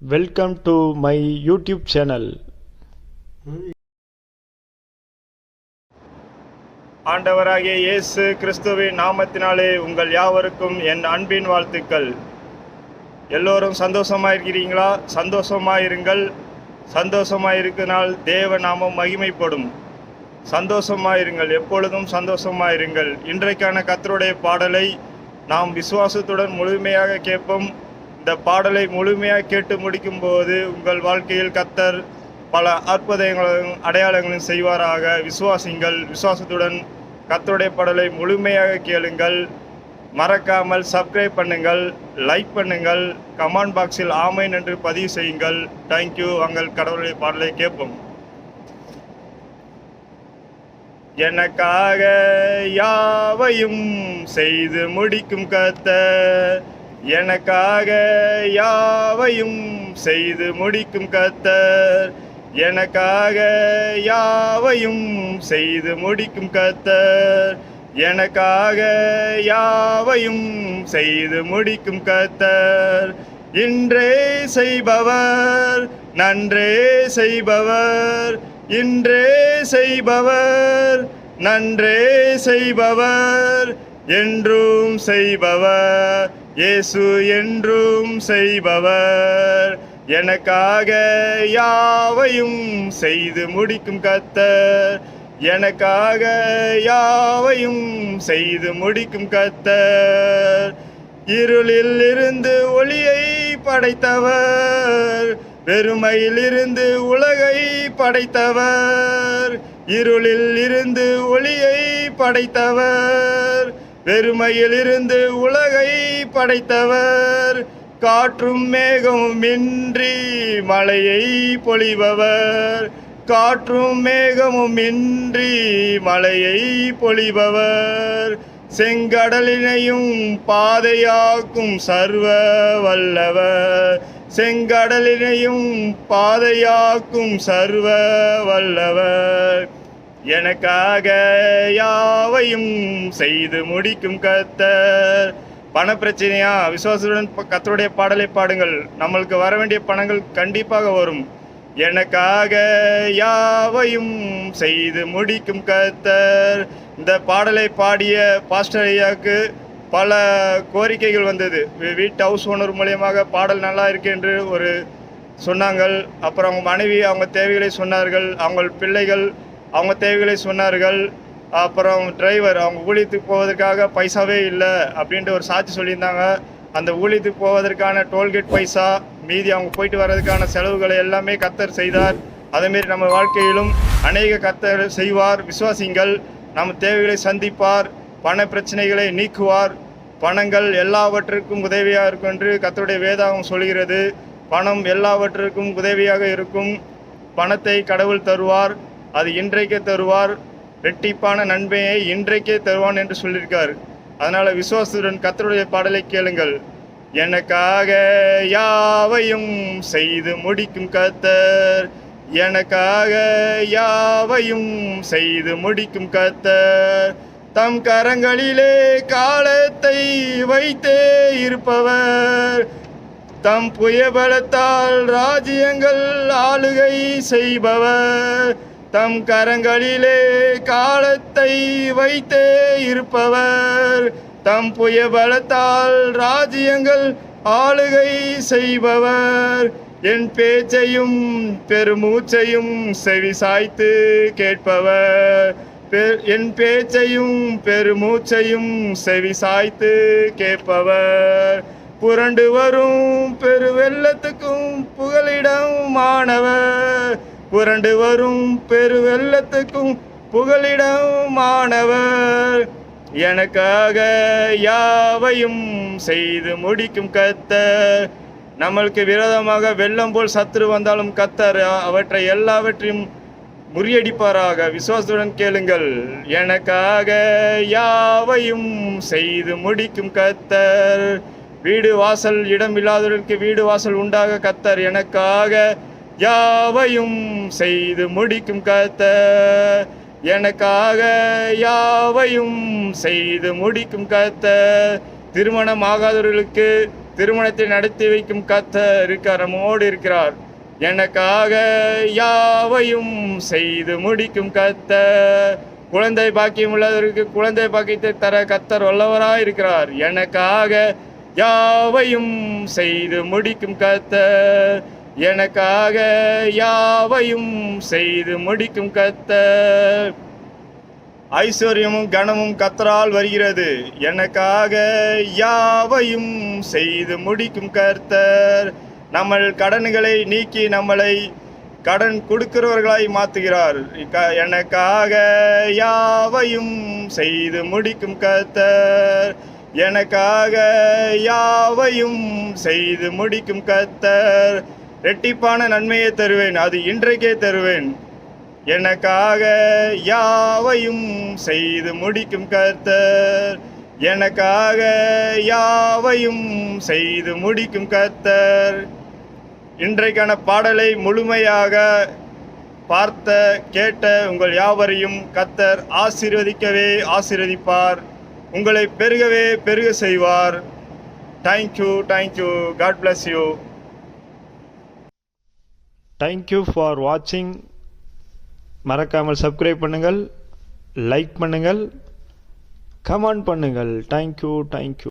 Welcome to my YouTube channel ஆண்டவராகிய இயேசு கிறிஸ்துவின் நாமத்தினாலே உங்கள் யாவருக்கும் என் அன்பின் வாழ்த்துக்கள். எல்லோரும் சந்தோஷமா இருக்கிறீங்களா சந்தோஷமா இருங்கள் சந்தோஷமா இருக்கனால் தேவ நாமம் மகிமைப்படும். சந்தோஷமா இருங்கள் எப்பொழுதும் சந்தோஷமா இருங்கள் இன்றைக்கான கத்தருடைய பாடலை நாம் விசுவாசத்துடன் முழுமையாக கேட்போம். இந்த பாடலை முழுமையாக கேட்டு முடிக்கும் போது உங்கள் வாழ்க்கையில் கத்தர் பல அற்புதங்களும் அடையாளங்களும் செய்வாராக. விசுவாசிங்கள் விசுவாசத்துடன் கத்தருடைய பாடலை முழுமையாக கேளுங்கள். மறக்காமல் சப்ஸ்கிரைப் பண்ணுங்கள் லைக் பண்ணுங்கள் கமெண்ட் பாக்ஸில் ஆமைன் என்று பதிவு செய்யுங்கள். தேங்க்யூ உங்கள் கடவுளுடைய பாடலை கேட்போம். எனக்காக யாவையும் செய்து முடிக்கும் கத்த எனக்காக யாவையும் செய்து முடிக்கும் கத்தர் எனக்காக யாவையும் செய்து முடிக்கும் கத்தர் எனக்காக யாவையும் செய்து முடிக்கும் கத்தர் இன்றே செய்பவர் நன்றே செய்பவர். இன்றே செய்பவர் நன்றே செய்பவர். என்றும் செய்பவர். இயேசு என்றும் செய்பவர். எனக்காக யாவையும் செய்து முடிக்கும் கத்தர் எனக்காக யாவையும் செய்து முடிக்கும் கத்தர் இருளில் இருந்து ஒளியை படைத்தவர். வெறுமையிலிருந்து உலகை படைத்தவர். இருளில் இருந்து ஒளியை படைத்தவர். வெறுமையில் இருந்து உலகை படைத்தவர் காற்றும் மேகமும் இன்றி மழையை பொழிபவர். காற்றும் மேகமும் இன்றி மழையை பொழிபவர். செங்கடலினையும் பாதையாக்கும் சர்வ வல்லவர். செங்கடலினையும் பாதையாக்கும் சர்வ வல்லவர். எனக்காக யாவையும் செய்து முடிக்கும் கத்தர் பண பிரச்சனையா விசுவாசத்துடன் கத்தருடைய பாடலை பாடுங்கள். நம்மளுக்கு வர வேண்டிய பணங்கள் கண்டிப்பாக வரும். எனக்காக யாவையும் செய்து முடிக்கும் கத்தர் இந்த பாடலை பாடிய பாஸ்டர் ஐயாவுக்கு பல கோரிக்கைகள் வந்தது. வீட்டு ஹவுஸ் ஓனர் மூலியமாக பாடல் நல்லா இருக்கு என்று ஒரு சொன்னாங்கள். அப்புறம் அவங்க மனைவி அவங்க தேவைகளை சொன்னார்கள். அவங்க பிள்ளைகள் அவங்க தேவைகளை சொன்னார்கள். அப்புறம் டிரைவர் அவங்க ஊழியத்துக்கு போவதற்காக பைசாவே இல்லை அப்படின்ட்டு ஒரு சாட்சி சொல்லியிருந்தாங்க. அந்த ஊழியத்துக்கு போவதற்கான டோல்கேட் பைசா மீதி அவங்க போயிட்டு வர்றதுக்கான செலவுகளை எல்லாமே கத்தர் செய்தார். அதேமாரி நம்ம வாழ்க்கையிலும் அநேக கத்தர் செய்வார் விசுவாசிங்கள். நம்ம தேவைகளை சந்திப்பார் பண பிரச்சனைகளை நீக்குவார். பணங்கள் எல்லாவற்றிற்கும் உதவியாக இருக்கும் என்று கத்தருடைய வேதாகம் சொல்கிறது பணம் எல்லாவற்றிற்கும் உதவியாக இருக்கும். பணத்தை கடவுள் தருவார். அது இன்றைக்கே தருவார். ரெட்டிப்பான நன்மையை இன்றைக்கே தருவான் என்று சொல்லியிருக்கார். அதனால் விசுவாசத்துடன் கத்தருடைய பாடலை கேளுங்கள். எனக்காக யாவையும் செய்து முடிக்கும் கத்தர் எனக்காக யாவையும் செய்து முடிக்கும் கத்தர் தம் கரங்களிலே காலத்தை வைத்தே இருப்பவர். தம் புயபலத்தால் ராஜ்யங்கள் ஆளுகை செய்பவர். தம் கரங்களிலே காலத்தை வைத்தே இருப்பவர். தம் புயபலத்தால் ராஜ்யங்கள் ஆளுகை செய்பவர். என் பேச்சையும் பெருமூச்சையும் செவி சாய்த்து கேட்பவர். என் பேச்சையும் பெருமூச்சையும் செவி சாய்த்து கேட்பவர். புரண்டு வரும் பெருவெள்ளத்துக்கும் புகலிடமானவர். புரண்டு வரும் பெருவெள்ளத்துக்கும் புகலிடமானவர் எனக்காக யாவையும் செய்து முடிக்கும் கத்தர் நம்மளுக்கு விரோதமாக வெள்ளம் போல் சத்துரு வந்தாலும் கத்தர் அவற்றை எல்லாவற்றையும் முறியடிப்பாராக. விசுவாசத்துடன் கேளுங்கள். எனக்காக யாவையும் செய்து முடிக்கும் கத்தர் வீடு வாசல் இடம் இல்லாதவர்களுக்கு வீடு வாசல் உண்டாக கத்தர் எனக்காக யாவையும் செய்து முடிக்கும் கத்தர் எனக்காக யாவையும் செய்து முடிக்கும் கத்தர் திருமணம் ஆகாதவர்களுக்கு திருமணத்தை நடத்தி வைக்கும் கத்தர் இருக்கார் நம்மோடு இருக்கிறார். எனக்காக யாவையும் செய்து முடிக்கும் கத்தர் குழந்தை பாக்கியம் உள்ளவருக்கு குழந்தை பாக்கியத்தை தர கத்தர் வல்லவராக இருக்கிறார். எனக்காக யாவையும் செய்து முடிக்கும் கத்தர் எனக்காக யாவையும் செய்து முடிக்கும் கத்தர். ஐஸ்வர்யமும் கனமும் கத்தரால் வருகிறது. எனக்காக யாவையும் செய்து முடிக்கும் கர்த்தர். நம்ம கடன்களை நீக்கி நம்மளை கடன் கொடுக்கிறவர்களாய் மாற்றுகிறார். க- எனக்காக யாவையும் செய்து முடிக்கும் கர்த்தர். எனக்காக யாவையும் செய்து முடிக்கும் கர்த்தர். ரெட்டிப்பான நன்மையை தருவேன் அது இன்றைக்கே தருவேன். எனக்காக யாவையும் செய்து முடிக்கும் கர்த்தர். எனக்காக யாவையும் செய்து முடிக்கும் கர்த்தர். இன்றைக்கான பாடலை முழுமையாக பார்த்த கேட்ட உங்கள் யாவரையும் கத்தர் ஆசீர்வதிக்கவே ஆசீர்வதிப்பார். உங்களை பெருகவே பெருக செய்வார். Thank you thank you God bless you thank you for வாட்சிங் மறக்காமல் சப்ஸ்கிரைப் பண்ணுங்கள் லைக் பண்ணுங்கள் கமெண்ட் பண்ணுங்கள். Thank you thank you